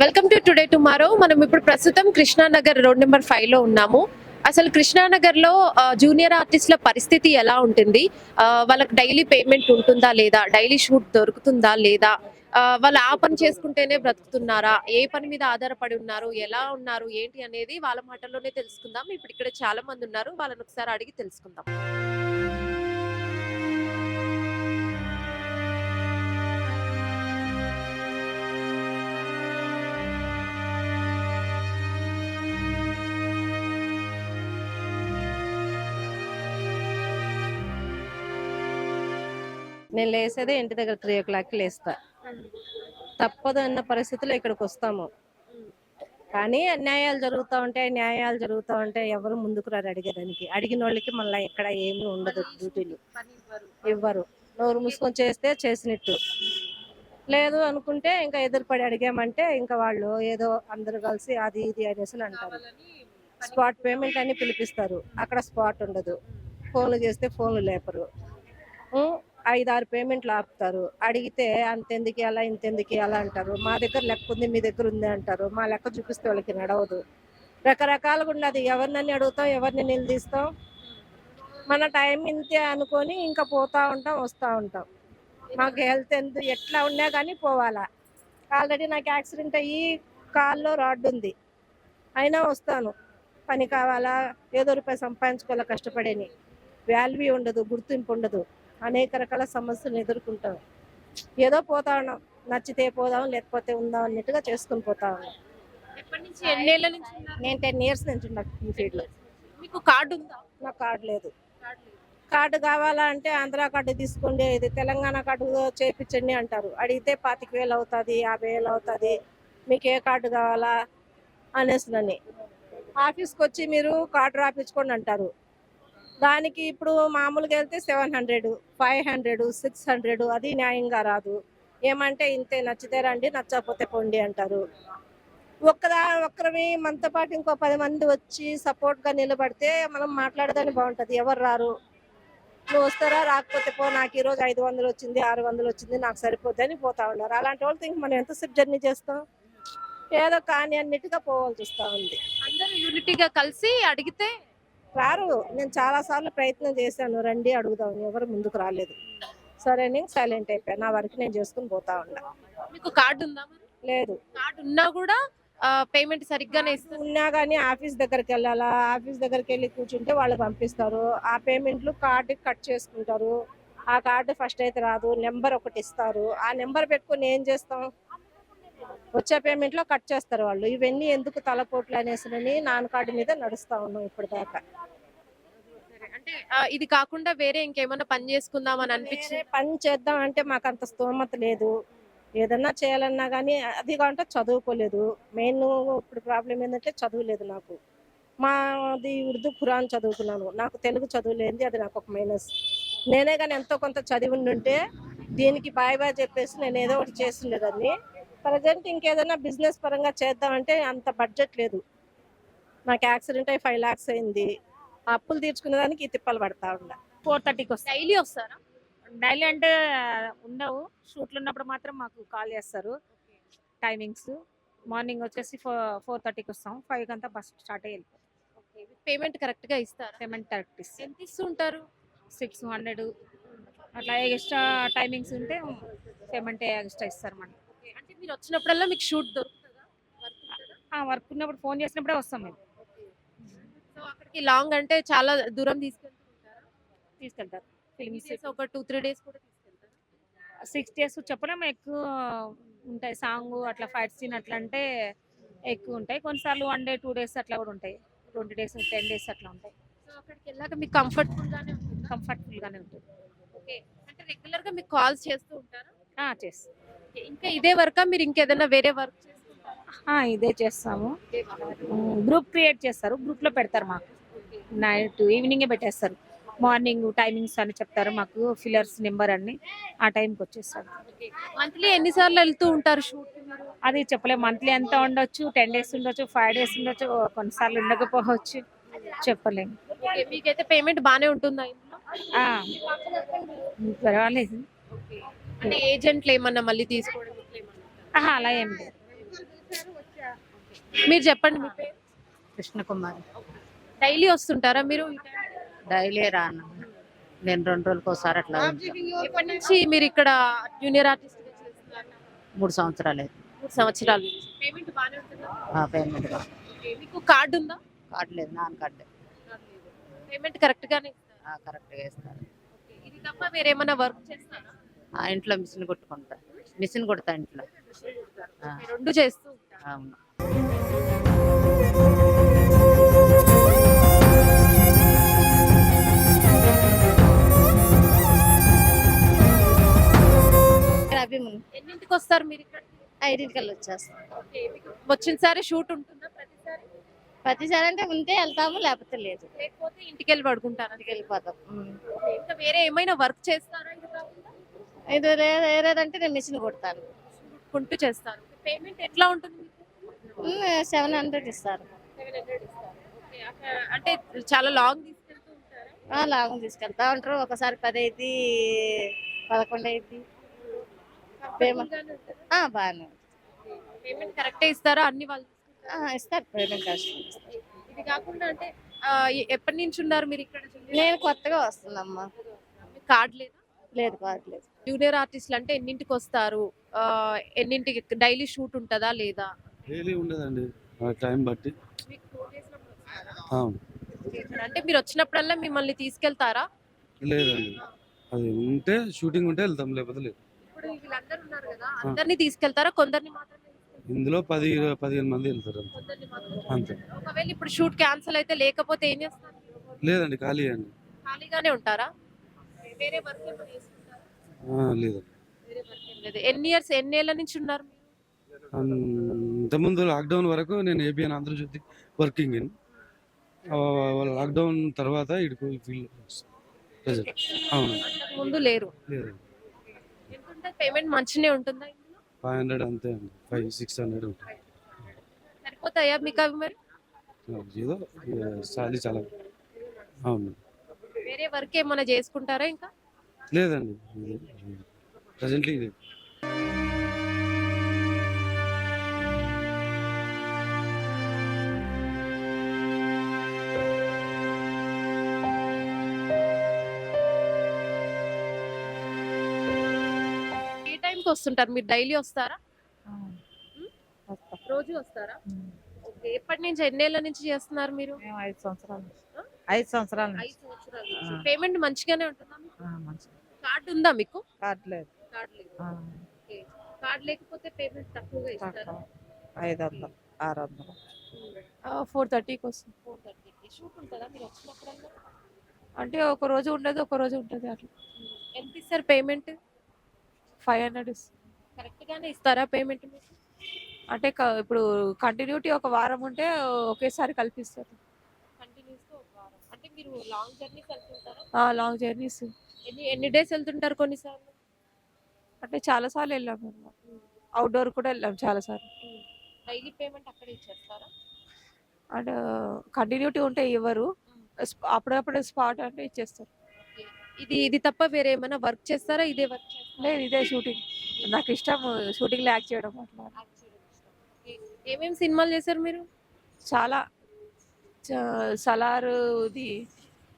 Welcome to today tomorrow మనం ఇప్పుడు ప్రస్తుతం కృష్ణానగర్ రోడ్ నెంబర్ ఫైవ్లో ఉన్నాము. అసలు కృష్ణానగర్లో జూనియర్ ఆర్టిస్ట్ల పరిస్థితి ఎలా ఉంటుంది? వాళ్ళకి డైలీ పేమెంట్ ఉంటుందా లేదా? డైలీ షూట్ దొరుకుతుందా లేదా? వాళ్ళు ఆ పని చేసుకుంటేనే బ్రతుకుతున్నారా? ఏ పని మీద ఆధారపడి ఉన్నారు? ఎలా ఉన్నారు? ఏంటి అనేది వాళ్ళ మాటల్లోనే తెలుసుకుందాం. ఇప్పుడు ఇక్కడ చాలా మంది ఉన్నారు. వాళ్ళని ఒకసారి అడిగి తెలుసుకుందాం. నేను లేసేదే ఇంటి దగ్గర త్రీ ఓ క్లాక్కి లేస్తా. తప్పదు అన్న పరిస్థితిలో ఇక్కడికి వస్తాము. కానీ అన్యాయాలు జరుగుతూ ఉంటాయి న్యాయాలు జరుగుతూ ఉంటాయి. ఎవరు ముందుకు రారు అడిగేదానికి. అడిగిన వాళ్ళకి మళ్ళీ ఎక్కడ ఏమీ ఉండదు డ్యూటీలు. ఇవ్వరు నోరు మూసుకొని చేస్తే చేసినట్టు. లేదు అనుకుంటే ఇంకా ఎదురుపడి అడిగామంటే ఇంకా వాళ్ళు ఏదో అందరు కలిసి అది ఇది అనేసి అంటారు. స్పాట్ పేమెంట్ అని పిలిపిస్తారు. అక్కడ స్పాట్ ఉండదు. ఫోన్లు చేస్తే ఫోన్లు లేపరు. ఐదారు పేమెంట్లు ఆపుతారు. అడిగితే అంతెందుకు అలా ఇంతెందుకు అలా అంటారు. మా దగ్గర లెక్క ఉంది మీ దగ్గర ఉంది అంటారు. మా లెక్క చూపిస్తే వాళ్ళకి నడవదు. రకరకాలుగా ఉన్నది. ఎవరినని అడుగుతాం ఎవరిని నిలదీస్తాం మన టైం ఇంతే అనుకొని ఇంకా పోతా ఉంటాం వస్తూ ఉంటాం. మాకు హెల్త్ ఎంత ఎట్లా ఉన్నా కానీ పోవాలా. ఆల్రెడీ నాకు యాక్సిడెంట్ అయ్యి కాల్లో రాడ్ ఉంది. అయినా వస్తాను. పని కావాలా? ఏదో రూపాయి సంపాదించుకోవాలా కష్టపడేని. వాల్యూ ఉండదు గుర్తింపు ఉండదు. అనేక రకాల సమస్యలు ఎదుర్కొంటాం. ఏదో పోతా ఉన్నాం నచ్చితే పోదాం లేకపోతే ఉందాం అన్నట్టుగా చేసుకుని పోతా ఉన్నాం? నేను టెన్ ఇయర్స్ నుంచి ఉన్నా ఈ ఫీల్డ్లో. మీకు కార్డు ఉందా? నాకు కార్డు లేదు. కార్డు కావాలా అంటే ఆంధ్ర కార్డు తీసుకోండి ఇది తెలంగాణ కార్డు చేపించండి అంటారు. అడిగితే పాతిక వేలు అవుతుంది యాభై వేలు అవుతుంది మీకు ఏ కార్డు కావాలా అనేసి ఆఫీస్కి వచ్చి మీరు కార్డు రాపించుకోండి అంటారు. దానికి ఇప్పుడు మామూలుగా వెళ్తే seven hundred five hundred six hundred అది న్యాయంగా రాదు. ఏమంటే ఇంతే నచ్చితే రండి నచ్చకపోతే పోండి అంటారు. ఒక్కదా ఒక్కరివి మనతో పాటు ఇంకో పది మంది వచ్చి సపోర్ట్గా నిలబడితే మనం మాట్లాడదని బాగుంటుంది. ఎవరు రారు? నువ్వు వస్తారా? రాకపోతే పో నాకు ఈరోజు ఐదు వందలు వచ్చింది ఆరు వందలు వచ్చింది నాకు సరిపోద్ది అని పోతా ఉన్నారు. అలాంటి వాళ్ళతో ఇంక మనం ఎంతసేపు జర్నీ చేస్తాం? ఏదో కానీ అన్నిటిగా పోవాల్సి వస్తూ ఉంది. అందరూ యూనిటీగా కలిసి అడిగితే రారు నేను చాలా సార్లు ప్రయత్నం చేశాను రండి అడుగుదాం ఎవరు ముందుకు రాలేదు. సరే నేను సైలెంట్ అయిపోయాను నా వరకు నేను చేసుకుని పోతా ఉన్నా. మీకు కార్డు ఉందా లేదు. కార్డు ఉన్నా కూడా పేమెంట్ సరిగ్గానే ఇస్తారు. ఉన్నా కానీ ఆఫీస్ దగ్గరికి వెళ్ళాలా? ఆఫీస్ దగ్గరికి వెళ్ళి కూర్చుంటే వాళ్ళు పంపిస్తారు. ఆ పేమెంట్లు కార్డు కట్ చేసుకుంటారు. ఆ కార్డు ఫస్ట్ అయితే రాదు నెంబర్ ఒకటి ఇస్తారు. ఆ నెంబర్ పెట్టుకొని ఏం చేస్తాం? వచ్చే పేమెంట్లో కట్ చేస్తారు వాళ్ళు. ఇవన్నీ ఎందుకు తలపోట్లు అనేసి నాన్ కార్డు మీద నడుస్తా ఉన్నాం ఇప్పుడు దాకా అంటే ఇది కాకుండా వేరే ఇంకేమైనా పని చేసుకుందాం అని అనిపించి పని చేద్దాం అంటే మాకు అంత స్తోమత లేదు. ఏదన్నా చేయాలన్నా కానీ అది కాకుండా చదువుకోలేదు. మెయిన్ ఇప్పుడు ప్రాబ్లం ఏంటంటే చదువు లేదు నాకు. మాది ఉర్దూ ఖురాన్ చదువుకున్నాను. నాకు తెలుగు చదువు లేనిది అది నాకు ఒక మైనస్ నేనే కానీ ఎంతో కొంత చదివి ఉంటే దీనికి బాయ్ బాయ్ చెప్పేసి నేను ఏదో ఒకటి చేస్తుండేదాన్ని. ప్రజెంట్ ఇంకేదైనా బిజినెస్ పరంగా చేద్దామంటే అంత బడ్జెట్ లేదు. నాకు యాక్సిడెంట్ అయి ఫైవ్ లాక్స్ అయింది. ఆ అప్పులు తీర్చుకునే దానికి ఈ తిప్పలు పడతా ఉండా ఫోర్ థర్టీకి వస్తాయి డైలీ వస్తారా? డైలీ అంటే ఉండవు. షూట్లు ఉన్నప్పుడు మాత్రం మాకు కాల్ చేస్తారు. టైమింగ్స్. మార్నింగ్ వచ్చేసి ఫోర్ ఫోర్ థర్టీకి వస్తాం. ఫైవ్ అంతా బస్ స్టార్ట్ అయ్యి పేమెంట్ కరెక్ట్గా ఇస్తారా? పేమెంట్ థర్టీస్ ఎంత ఇస్తుంటారు? Six hundred. అట్లా ఎక్స్ట్రా టైమింగ్స్ ఉంటే పేమెంట్ ఎక్స్ట్రా ఇస్తారు మనకి. మీరు వచ్చినప్పుడల్లా మీకు షూట్ దొరుకుతుందా? వర్క్ ఉన్నప్పుడు ఫోన్ చేసినప్పుడే వస్తాం మేము. సో అక్కడికి లాంగ్ అంటే చాలా దూరం తీసుకెళ్తారు. Maybe ఫిల్మ్స్ ఒక టూ త్రీ డేస్ కూడా తీసుకెళ్తారా? సిక్స్ డేస్ చెప్పలేము ఎక్కువ ఉంటాయి. సాంగ్ అట్లా ఫైట్ సీన్ అట్లా అంటే ఎక్కువ ఉంటాయి. కొన్నిసార్లు వన్ డే టూ డేస్ అట్లా కూడా ఉంటాయి. ట్వంటీ డేస్ టెన్ డేస్ అట్లా ఉంటాయి. సో అక్కడికి వెళ్ళాక మీకు కంఫర్టబుల్ గానే ఉంటుందా? కంఫర్టబుల్ గానే ఉంటుంది. ఓకే అంటే రెగ్యులర్గా మీకు కాల్స్ చేస్తూ ఉంటారా? ఆ, చేస్తాం. Okay, ఇంకా ఇదే వర్క్? మీరు ఇంకేదైనా వేరే వర్క్ ఇదే చేస్తాము. గ్రూప్ క్రియేట్ చేస్తారు. గ్రూప్లో పెడతారు మాకు. నైట్ ఈవినింగే పెట్టేస్తారు. మార్నింగ్ టైమింగ్స్ అని చెప్తారు మాకు ఫిల్లర్స్ నెంబర్ అన్ని. ఆ టైంకి వచ్చేస్తారు. మంత్లీ ఎన్నిసార్లు వెళ్తూ ఉంటారు షూట్? అది చెప్పలేము మంత్లీ ఎంత ఉండొచ్చు? టెన్ డేస్ ఉండొచ్చు ఫైవ్ డేస్ ఉండొచ్చు కొన్నిసార్లు ఉండకపోవచ్చు. చెప్పలేము మీకైతే పేమెంట్ బానే ఉంటుందా పర్వాలేదు. అంటే ఏజెంట్లు ఏమన్నా మళ్ళీ తీసుకోవడం ఇట్లా ఏమన్నా? ఆహా, అలా ఏం లేదు. మీరు చెప్పండి మీ పేరు? కృష్ణకుమారి. డైలీ వస్తుంటారా మీరు? డైలీ రాను. నేను రెండు రోజులకు ఒకసారి అట్లా వెళ్తా. ఎప్పటి నుంచి మీరు ఇక్కడ జూనియర్ ఆర్టిస్ట్ మూడు సంవత్సరాలు. మూడు సంవత్సరాలు పేమెంట్ బాగానే ఉంటుందా? ఆ పేమెంట్ మీకు కార్డు ఉందా? కార్డు లేదు నాన్ కార్డు పేమెంట్ కరెక్ట్ గానే ఇస్తారా? కరెక్ట్గా ఇస్తారు. Okay, ఇది తప్ప వేరేమైనా వర్క్ చేస్తారా? ఇంట్లో మిషన్ కుట్టుకుంటా. మిషన్ కుడతా ఇంట్లో. రెండు చేస్తూ? అవును. అభిమన్ ఎన్నింటికి వస్తారు మీరు ఇక్కడ? ఐదింటికల్లా వచ్చేస్తాం వచ్చినసారి షూట్ ఉంటుందా ప్రతిసారి? ప్రతిసారి అంటే ఉంటే వెళ్తాము లేకపోతే లేదు. లేకపోతే ఇంటికి వెళ్ళి పడుకుంటారా? ఇంటికి వెళ్ళిపోతాం ఇంకా వేరే ఏమైనా వర్క్ చేస్తారా ఇది కాకుండా ఇది లే- వేరేదంటే నేను మిషన్ కొడతాను. కుంటూ చేస్తారు. పేమెంట్ ఎట్లా ఉంటుంది సెవెన్ హండ్రెడ్ ఇస్తారు. అంటే చాలా లాంగ్ తీసుకెళ్తూ లాభం తీసుకెళ్తా ఉంటారు. ఒకసారి పది అయితే పదకొండు అయితే? ఆ, బాగానే. పేమెంట్ కరెక్టే ఇస్తారా? అన్ని వాళ్ళు ఇస్తారు. పేమెంట్ ఇది కాకుండా అంటే ఎప్పటి నుంచి ఉన్నారు మీరు ఇక్కడ? నేను కొత్తగా వస్తుందమ్మా కార్డ్ లేదా? లేదు కాదు లేదు జూనియర్ ఆర్టిస్టులు అంటే ఎన్నింటికి వస్తారు ఎన్నింటికి డైలీ షూట్ ఉంటుందా లేదా? డైలీ ఉండదండి టైం బట్టి. అంటే మీరు వచ్చినప్పుడల్లా మిమ్మల్ని తీసుకెళ్తారా? లేదండి. అది ఉంటే షూటింగ్ ఉంటే వెళ్తాం లేకపోతే లేదు. ఇప్పుడు వీళ్ళందరూ ఉన్నారు కదా అందరినీ తీసుకెళ్తారా? కొందరిని మాత్రమే? ఇందులో పది పదిహేను మంది వెళ్తారు అంతే. కొందరిని మాత్రమే అంతే. ఒకవేళ ఇప్పుడు షూట్ క్యాన్సిల్ అయితే లేకపోతే ఏం చేస్తారు? లేదండి ఖాళీ అండి. ఖాళీగానే ఉంటారా? వేరే వర్క్ ఏమైనా చేసుకుంటారా ఆ, లేదండి వేరే వర్క్ ఏం లేదు. ఎన్ని ఇయర్స్ ఎన్ని ఏళ్ళ నుంచి ఉన్నారు మీరు? ఇంతకుముందు లాక్డౌన్ వరకు నేను ABN Andhrajyothi working in lockdown తర్వాత ఇటుకు ఫీల్డ్ ప్రజెంట్ అవును. అంతకు ముందు లేరు. లేదండి ఎంత ఉంటుంది పేమెంట్ మంచినే ఉంటుందా ఇందులో? ఫైవ్ హండ్రెడ్ అంతే అండి. ఫైవ్ సిక్స్ హండ్రెడ్ ఉంటుంది. సరిపోతాయా మీకు అవి మరి? ఏదో సాలీ చాలా. అవును. వేరే వర్క్ ఏమైనా చేసుకుంటారా ఇంకా? లేదండి. ప్రజెంట్లీ ఇది ఏ టైంకి వస్తుంటారు? మీరు డైలీ వస్తారా? రోజు వస్తారా? ఓకే. ఎప్పటి నుంచి ఎన్నేళ్ళ నుంచి చేస్తున్నారు మీరు? ఐదు సంవత్సరాలు ఐదు సంవత్సరాల ఐదు సంవత్సరాల పేమెంట్ మంచిగానే ఉంటుందా మీకు? కార్డు ఉందా మీకు? కార్డు లేదు. కార్డు లేదు. ఓకే. కార్డు లేకపోతే పేమెంట్ తక్కువగా ఇస్తారా. ఐదు వందలు ఆరు వందలు. ఫోర్ థర్టీకి వస్తుంది. ఫోర్ థర్టీకి షూట్ ఉంటుందా? మీరు వచ్చినప్పుడల్లా? అంటే ఒక రోజు ఉండదు ఒక రోజు ఉంటుంది అట్లా. ఎంత ఇస్తారు పేమెంట్ ఫైవ్ హండ్రెడ్ కరెక్ట్ గానే ఇస్తారా పేమెంట్ మీకు? అంటే క- ఇప్పుడు కంటిన్యూటీ ఒక వారం ఉంటే ఒకేసారి కల్పిస్తారు కంటిన్యూస్గా ఒక వారం అంటే మీరు లాంగ్ జర్నీ వెళ్తుంటారా? లాంగ్ జర్నీస్ ఎన్ని ఎన్ని డేస్ వెళ్తుంటారు కొన్నిసార్లు? అంటే చాలా సార్లు వెళ్ళాం మేము. అవుట్డోర్ కూడా వెళ్ళాం చాలా సార్లు. డైలీ పేమెంట్ అక్కడే ఇచ్చేస్తారా? అండ్ కంటిన్యూటీ ఉంటే ఇవ్వరు. అప్పుడప్పుడు స్పాట్ అంటే ఇచ్చేస్తారు. ఇది ఇది తప్ప వేరే ఏమైనా వర్క్ చేస్తారా? ఇదే వర్క్ లేదు ఇదే షూటింగ్ నాకు ఇష్టం షూటింగ్ యాక్ట్ చేయడం అట్లా. ఏమేమి సినిమాలు చేశారు మీరు? చాలా చ- సలార్ ఇది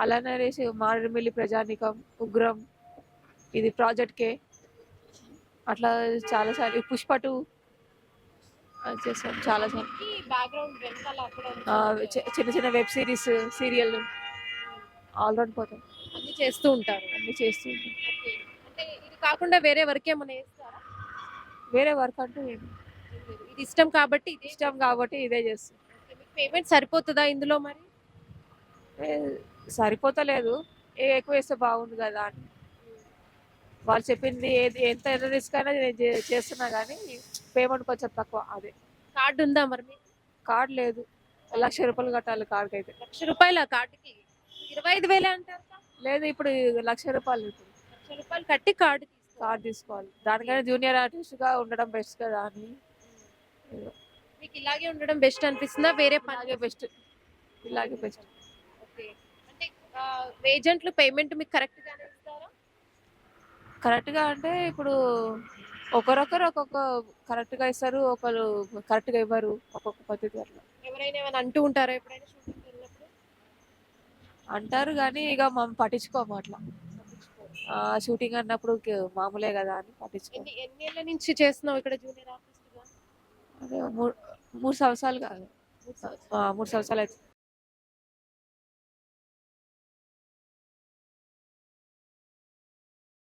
అలానే రేసి మారేడుమిల్లి ప్రజానికం ఉగ్రం ఇది ప్రాజెక్ట్ కే. అట్లా చాలా సార్లు పుష్ప టూ చేసాం చాలా సార్లు. బ్యాక్గ్రౌండ్ వెనకాల అక్కడ ఆ, చి- చిన్న చిన్న వెబ్ సిరీస్ సీరియల్ ఆల్రౌండ్ పోతాం. అన్ని చేస్తూ ఉంటారు. అన్ని చేస్తూ ఉంటాం. Okay. అంటే ఇది కాకుండా వేరే వర్క్ ఏమైనా వేరే వర్క్ అంటూ. ఇది ఇష్టం కాబట్టి ఇది ఇష్టం కాబట్టి ఇదే చేస్తాం. పేమెంట్ సరిపోతుందా ఇందులో మరి? సరిపోతలేదు. ఏ ఎక్కువ వేస్తే బాగుంది కదా అని. వాళ్ళు చెప్పింది ఏది ఎంత ఎంత రిస్క్ అయినా నేను చేస్తున్నా కానీ పేమెంట్ కొంచెం తక్కువ అదే. కార్డు ఉందా మరి మీకు? కార్డ్ లేదు. లక్ష రూపాయలు కట్టాలి కార్డ్కి అయితే. లక్ష రూపాయల కార్డుకి? ఇరవై ఐదు వేలే అంటారు లేదు ఇప్పుడు లక్ష రూపాయలు ఇప్పుడు. లక్ష రూపాయలు కట్టి కార్డు కార్డ్ తీసుకోవాలి. దానికైనా జూనియర్ ఆర్టిస్ట్గా ఉండడం బెస్ట్ కదా అని. మీకు ఇలాగే ఉండడం బెస్ట్ అనిపిస్తుందా? వేరే పని ఇలాగే బెస్ట్. ఇలాగే బెస్ట్. ఓకే. అంటే ఏజెంట్లు పేమెంట్ మీకు కరెక్ట్ గానే ఇస్తారా? కరెక్ట్గా అంటే ఇప్పుడు ఒకరొకరు ఒక్కొక్క కరెక్ట్గా ఇస్తారు ఒకరు కరెక్ట్గా ఇవ్వరు ఒక్కొక్క పద్ధతి అట్లా ఎవరైనా ఏమైనా అంటూ ఉంటారా ఎప్పుడైనా వెళ్ళినప్పుడు? అంటారు కానీ ఇక మనం పట్టించుకోము అట్లా. షూటింగ్ అన్నప్పుడు మామూలే కదా అని పట్టించుకోము. ఎన్ని ఎన్నేళ్ళ నుంచి చేస్తున్నావు ఇక్కడ జూనియర్ ఆర్టిస్ట్గా? అదే మూడు సంవత్సరాలు కాదు. మూడు సంవత్సరాలు. అయితే